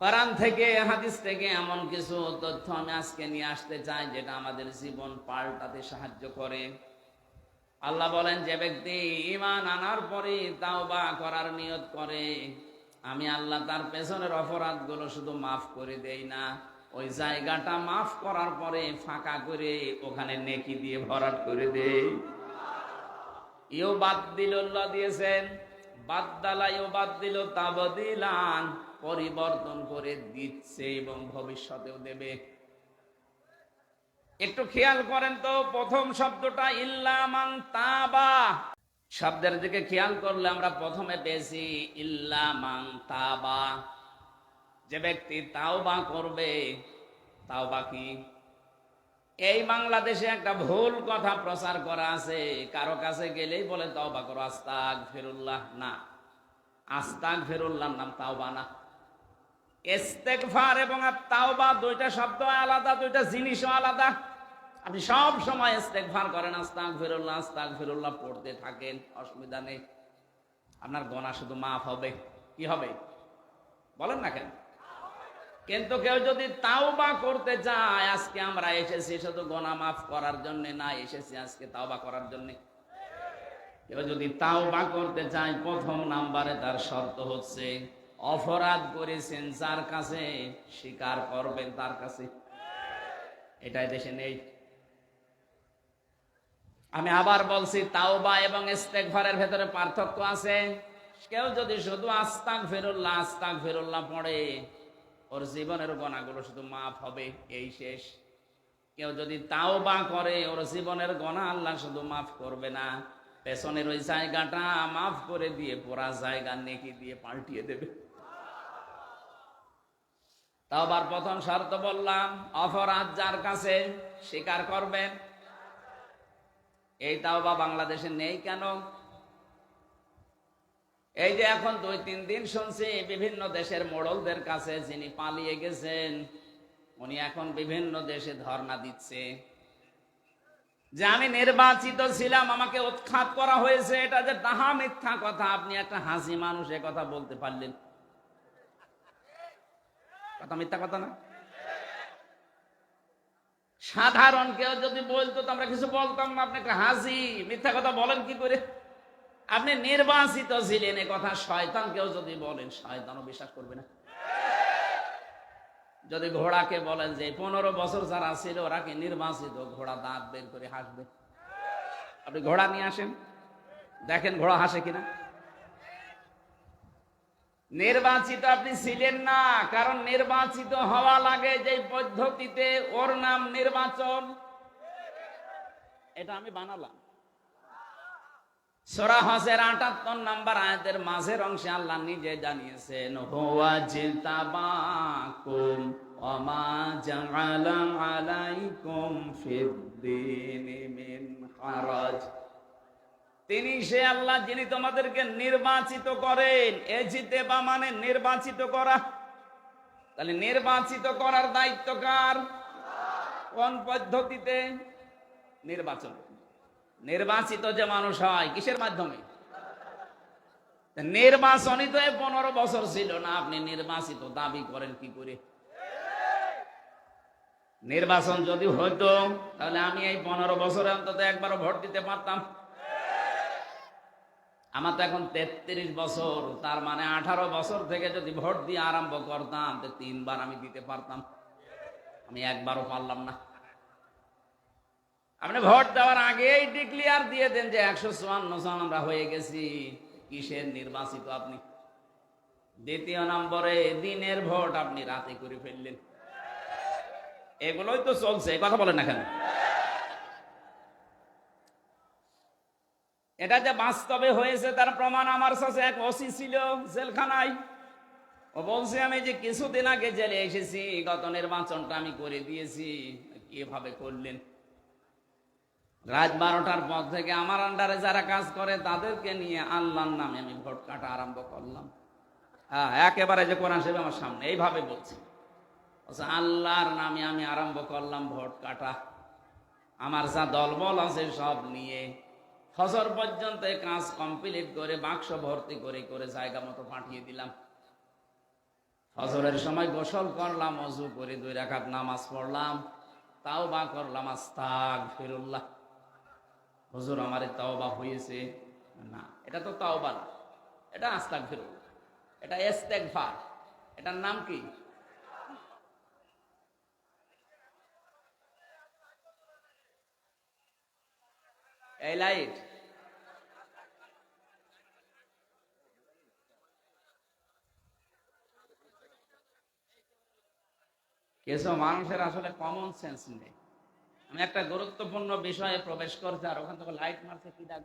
কোরআন থেকে, হাদিস থেকে এমন কিছু তথ্য আমি আজকে নিয়ে আসতে চাই, যেটা আমাদের জীবন পাল্টাতে সাহায্য করে। আল্লাহ বলেন, যে ব্যক্তি ইমান আনার পরে তাও বা করার নিয়ত করে, আমি আল্লাহ তার পেছনের অপরাধগুলো শুধু মাফ করে দেই না, ওই জায়গাটা মাফ করার পরে ফাঁকা করে ওখানে নেকি দিয়ে ভরাট করে দেই। ইও বাদ দিল দিয়েছেন, বাদ দালা ইও বাদ দিল, তাবদিলান। পরিবর্তন করে দিচ্ছে এবং ভবিষ্যতেও দেবে। একটু খেয়াল করেন তো, প্রথম শব্দটা ইল্লামাং তাবা। শব্দের দিকে খেয়াল করলে আমরা প্রথমে পেয়েছি ইল্লামাং তাবা। যে ব্যক্তি তাওবা করবে, তাওবা কি? এই বাংলাদেশে একটা ভুল কথা প্রচার করা আছে। কারও কাছে গেলেই বলে, তাওবা করো আস্তাক ফেরুল্লাহ না আস্তাক ফেরুল্লাহ নাম তাওবা না। ইস্তেগফার এবং আর তাওবা দুইটা শব্দ আলাদা, দুইটা জিনিসও আলাদা। আপনি সব সময় ইস্তেগফার করেন আস্তাক ফিরুল্লাহ আস্তাক ফিরুল্লাহ পড়তে থাকেন, অসুবিধা নেই। আপনার গনা শুধু মাফ হবে। কি হবে? বলেন না কেন? কিন্তু কেউ যদি তাওবা করতে চায় আজকে আমরা এসেছি শুধু গোনা মাফ করার জন্য না, এসেছি আজকে তাওবা করার জন্য। কেউ যদি তাওবা করতে চায় প্রথম নাম্বারে তার শর্ত হচ্ছে অপরাধ করেছেন, যার কাছে স্বীকার করবেন, তার কাছে। এটাই দেশে নেই। আমি আবার বলছি, তাওবা এবং ইস্তেগফারের ভেতরে পার্থক্য আছে। কেউ যদি শুধু আস্তাক ফেরুল্লাহ আস্তাক ফেরুল্লাহ পড়ে, ওর জীবনের গণাগুলো শুধু মাফ হবে, এই শেষ। কেউ যদি তাও বা করে, ওর জীবনের গণা আল্লাহ শুধু মাফ করবে না। পেছনের ওই জায়গাটা মাফ করে দিয়ে, পুরা জায়গা নেকি দিয়ে পাল্টিয়ে দেবে। তাও আবার প্রথম শর্ত বললাম, অপরাধ যার কাছে স্বীকার করবেন। এই তাও বা বাংলাদেশে নেই কেন? এই যে এখন দুই তিন দিন শুনছি, বিভিন্ন দেশের মোড়লদের কাছে যিনি পালিয়ে গেছেন, উনি এখন বিভিন্ন দেশে ধর্ণা দিচ্ছে। যে আমি নির্বাচিত ছিলাম, আমাকে উৎখাত করা হয়েছে, এটা যে তাহা মিথ্যা কথা, আপনি একটা হাসি মানুষ কথা বলতে পারলেন। কথা মিথ্যা কথা না? সাধারণ কেউ যদি বলতো আমরা কিছু বলতাম না, আপনি একটা হাসি, মিথ্যা কথা বলেন কি করে? আপনি নির্বাচিত ছিলেন এ কথা, শয়তান কেউ যদি বলেন, শয়তানও বিশ্বাস করবে না। যদি ঘোড়াকে বলেন যে, পনেরো বছর যারা ছিল, ওরা কি নির্বাচিত? ঘোড়া দাঁত বের করে হাসবে। আপনি ঘোড়া নিয়ে আসেন। দেখেন ঘোড়া হাসে কিনা? নির্বাচিত আপনি ছিলেন না, কারণ নির্বাচিত হওয়া লাগে যে পদ্ধতিতে ওর নাম নির্বাচন। এটা আমি বানালাম। সোরা হসের আটাত্তর নাম্বার আয়াতের মাঝের অংশে আল্লাহ নিজে জানিয়েছেন আলাইকুম ফিদ্দিনি তিনি সে আল্লাহ যিনি তোমাদেরকে নির্বাচিত করেন। এ জিতে বা মানে নির্বাচিত করা। তাহলে নির্বাচিত করার দায়িত্ব কার? কোন পদ্ধতিতে? নির্বাচন। নির্বাচিত যে মানুষ হয়, কিসের মাধ্যমে? নির্বাচনই তো পনেরো বছর ছিল না, আপনি নির্বাচিত দাবি করেন কি করে? নির্বাচন যদি হইতো, তাহলে আমি এই পনেরো বছরে অন্তত একবারও ভোট দিতে পারতাম। আমার তো এখন তেত্রিশ বছর, তার মানে আঠারো বছর থেকে যদি ভোট দিয়ে আরম্ভ করতাম, তো তিনবার আমি দিতে পারতাম। আমি একবারও পারলাম না। আপনি ভোট দেওয়ার আগেই ডিক্লিয়ার দিয়ে দেন যে একশো চুয়ান্ন জন আমরা হয়ে গেছি। কিসের নির্বাচিত আপনি? দ্বিতীয় নম্বরে দিনের ভোট আপনি রাতে করে ফেললেন। এগুলোই তো চলছে কথা বলেন না এটা যে বাস্তবে হয়েছে, তার প্রমাণ আমার কাছে এক ওসি ছিল জেলখানায়। ও বলছে, আমি যে কিছুদিন আগে জেলে এসেছি, গত নির্বাচনটা আমি করে দিয়েছি, কীভাবে করলেন? রাত বারোটার পর থেকে আমার আন্ডারে যারা কাজ করে, তাদেরকে নিয়ে আল্লাহর নামে আমি ভোট কাটা আরম্ভ করলাম। হ্যাঁ একেবারে যে কোরআন সাহেব আমার সামনে, এইভাবে বলছি, আল্লাহর নামে আমি আরম্ভ করলাম ভোট কাটা। আমার যা দলবল আছে সব নিয়ে ফজর পর্যন্ত কাজ কমপ্লিট করে বাক্স ভর্তি করে করে জায়গা মতো পাঠিয়ে দিলাম। হজরের সময় গোসল করলাম, অজু করে দুই রাখাত নামাজ পড়লাম তাও বা করলাম আস্তাক ফিরুল্লাহ হুজুর, আমার তাও বা হয়েছে? না, এটা তো তাও বা এটা আস্তাক ফিরুল্লাহ এটা এস্তেকফার এটার নাম কি? এই লাইট। কিছু মানুষের আসলে কমন সেন্স নেই। আমি একটা গুরুত্বপূর্ণ বিষয়ে প্রবেশ করছি, আর ওখান থেকে লাইট মারছে, কি ডাক?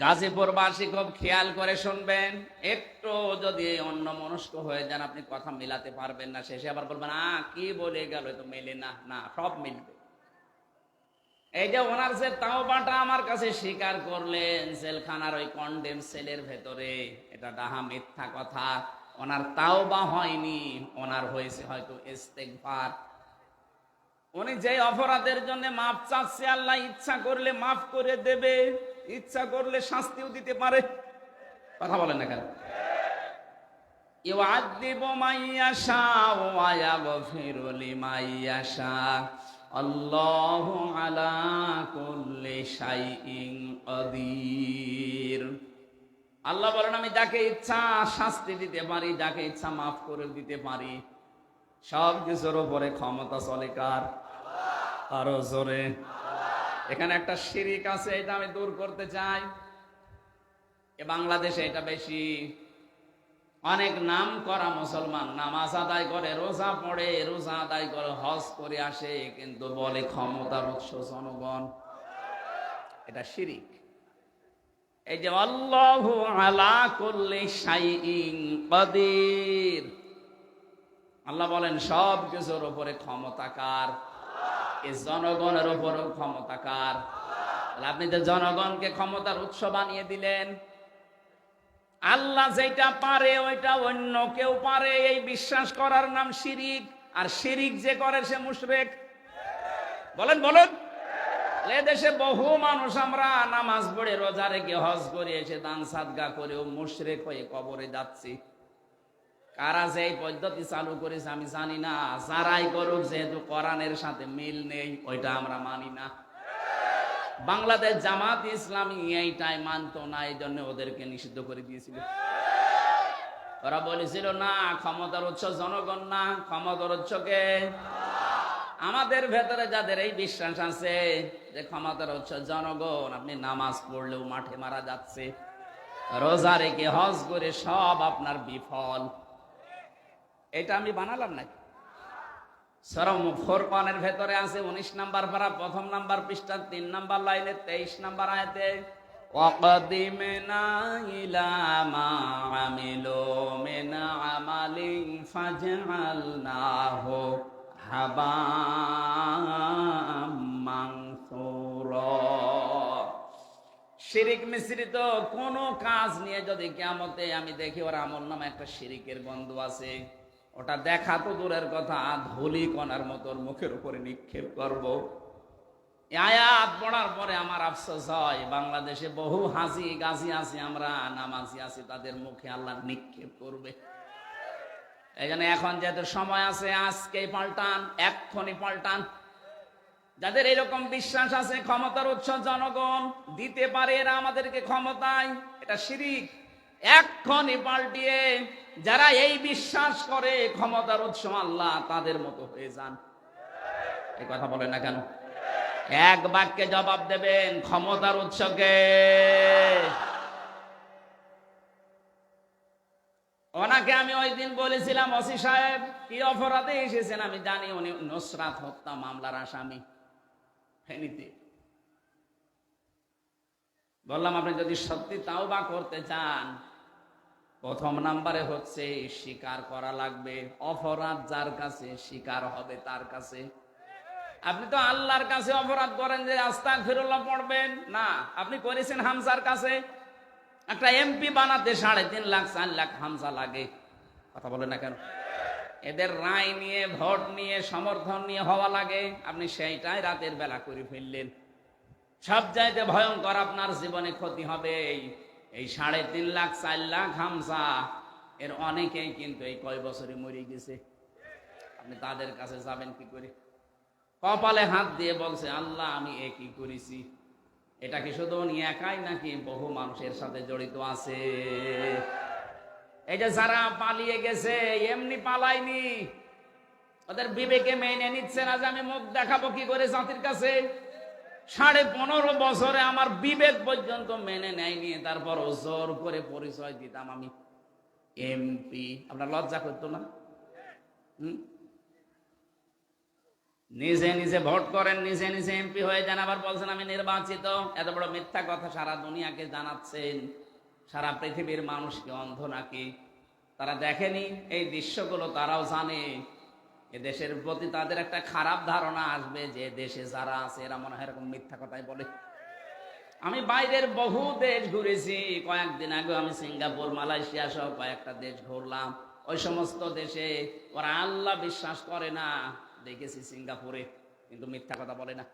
গাজীপুরবাসী খুব খেয়াল করে শুনবেন, একটু যদি অন্য মনস্ক হয়ে যান, আপনি কথা মিলাতে পারবেন না শেষে, আবার বলবেন আ কি বলে গেল তো মেলে না। না, সব মিলবে। এই যে ওনার যে তাও তাওবাটা আমার কাছে স্বীকার করলেন সেলখানার ওই কন্ডেম সেলের ভেতরে, এটা ডাহা মিথ্যা কথা। ওনার তাও বা হয়নি, ওনার হয়েছে হয়তো ইস্তেকবার উনি যে অপরাধের জন্য মাফ চাচ্ছে, আল্লাহ ইচ্ছা করলে মাফ করে দেবে, ইচ্ছা করলে শাস্তিও দিতে পারে। কথা বলেন না কেন? ইউআদ্দিবু মাইয়াশা ওয়া ইয়াগফিরু লিমাইয়াশা। আল্লাহ আলা করলে কদির। আল্লাহ বলেন, আমি যাকে ইচ্ছা শাস্তি দিতে পারি, যাকে ইচ্ছা মাফ করে দিতে পারি, সব কিছুর উপরে ক্ষমতা চলে কার? আরও জোরে। এখানে একটা শিরিক আছে, এটা আমি দূর করতে চাই। এ বাংলাদেশে এটা বেশি অনেক নাম করা মুসলমান, নামাজ আদায় করে, রোজা পড়ে, রোজা আদায় করে, হজ করে আসে, কিন্তু বলে ক্ষমতার উৎস জনগণ। এটা শিরিক। এই যে আল্লাহু আলা কাদির। আল্লাহ বলেন, সব কিছুর উপরে ক্ষমতাকার এ জনগণের উপরও ক্ষমতাকার আপনি যে জনগণকে ক্ষমতার উৎস বানিয়ে দিলেন। আল্লাহ যেটা পারে, ওইটা অন্য কেউ পারে। এই বিশ্বাস করার নাম শিরিক। আর শিরিক যে করে সে মুশরেক। বলেন বলেন। এ দেশে বহু মানুষ আমরা নামাজ পড়ে, রোজা রেখে হজ করে এসে দান সাদগা করেও মুশরেক হয়ে কবরে যাচ্ছি। কারা যে এই পদ্ধতি চালু করেছে আমি জানি না। যারাই করুক, যেহেতু কোরআনের সাথে মিল নেই, ওইটা আমরা মানি না। বাংলাদেশ জামাত ইসলামী এইটাই মানতো না এই জন্য ওদেরকে নিষিদ্ধ করে দিয়েছিল। ওরা বলেছিল, না, ক্ষমতার উৎস জনগণ না, ক্ষমতার উৎসকে আমাদের ভেতরে যাদের এই বিশ্বাস আছে যে ক্ষমতার উৎস জনগণ, আপনি নামাজ পড়লেও মাঠে মারা যাচ্ছে, রোজা রেখে হজ করে সব আপনার বিফল। এটা আমি বানালাম নাকি? সরম ফোরকানের ভেতরে আছে উনিশ নাম্বার পারা প্রথম নাম্বার পৃষ্ঠা তিন নাম্বার লাইনে তেইশ নাম্বার আয়তে وقدمنا إلى ما عملوا من عمل فجعلناه هباء منثورا শিরিক মিশ্রিত কোন কাজ নিয়ে যদি কেমতে আমি দেখি ওর আমল নামে একটা শিরিকের গন্ধ আছে ওটা দেখা তো দূরের কথা ধুলি কণার মতো মুখের উপরে নিক্ষেপ করব। আয়াত পড়ার পরে আমার আফসোস হয়, বাংলাদেশে বহু হাসি গাছি আছি আমরা, নামাজি আছি, তাদের মুখে আল্লাহ নিক্ষেপ করবে। এই জন্য এখন যেহেতু সময় আছে, আজকেই পাল্টান এক্ষণি পাল্টান। যাদের এরকম বিশ্বাস আছে, ক্ষমতার উৎস জনগণ, দিতে পারে এরা আমাদেরকে ক্ষমতায়, এটা শিরিক। এক্ষণি পাল্টিয়ে যারা এই বিশ্বাস করে, ক্ষমতার উৎস আল্লাহ তাদের মতো হয়ে যান। এই কথা বলেন না কেন? এক বাক্যে জবাব দেবেন, ক্ষমতার উৎসকে ওনাকে আমি ওই দিন বলেছিলাম, ওসি সাহেব, কি অপরাধে এসেছেন? আমি জানি উনি নুসরাত হত্যা মামলার আসামি। ফেনীতে। বললাম, আপনি যদি সত্যি তাও বা করতে চান প্রথম নাম্বারে হচ্ছে, স্বীকার করা লাগবে। অপরাধ যার কাছে, স্বীকার হবে তার কাছে। আপনি তো আল্লাহর কাছে অপরাধ করেন যে আস্তাক ফিরুল্লাহ পড়বেন? না। আপনি করেছেন হামসার কাছে? একটা এমপি বানাতে সাড়ে তিন লাখ, চার লাখ হামসা লাগে। কথা বলে না কেন? এদের রায় নিয়ে, ভোট নিয়ে, সমর্থন নিয়ে হওয়া লাগে। আপনি সেইটাই রাতের বেলা করে ফেললেন। সব চাইতে ভয়ঙ্কর আপনার জীবনে ক্ষতি হবে এই- সাড়ে তিন লাখ, চার লাখ হামসা এর অনেকেই কিন্তু এই কয় বছরে মরে গেছে। আপনি তাদের কাছে যাবেন কি করে? কপালে হাত দিয়ে বলছে, আল্লাহ, আমি এ কি করেছি। এটা কি শুধু উনি একাই নাকি বহু মানুষের সাথে জড়িত আছে? এই যে যারা পালিয়ে গেছে, এমনি পালায়নি। ওদের বিবেকে মেনে নিচ্ছে না যে আমি মুখ দেখাবো কি করে জাতির কাছে। সাড়ে পনেরো বছরে আমার বিবেক পর্যন্ত মেনে নেয়নি তারপর জোর করে পরিচয় দিতাম আমি এমপি। আপনার লজ্জা করতো না? নিজে নিজে ভোট করেন, নিজে নিজে এমপি হয়ে যান, আবার বলছেন আমি নির্বাচিত। এত বড় মিথ্যা কথা সারা দুনিয়াকে জানাচ্ছেন, সারা পৃথিবীর মানুষকে অন্ধ নাকি? তারা দেখেনি, এই দৃশ্যগুলো তারাও জানে। দেশের প্রতি তাদের একটা খারাপ ধারণা আসবে যে দেশে যারা আছে এরা মনে হয় এরকম মিথ্যা কথাই বলে। আমি বাইরের বহু দেশ ঘুরেছি। কয়েকদিন আগে আমি সিঙ্গাপুর, মালয়েশিয়া সহ কয়েকটা দেশ ঘুরলাম। ওই সমস্ত দেশে ওরা আল্লাহ বিশ্বাস করে না। দেখেছি সিঙ্গাপুরে, কিন্তু মিথ্যা কথা বলে না।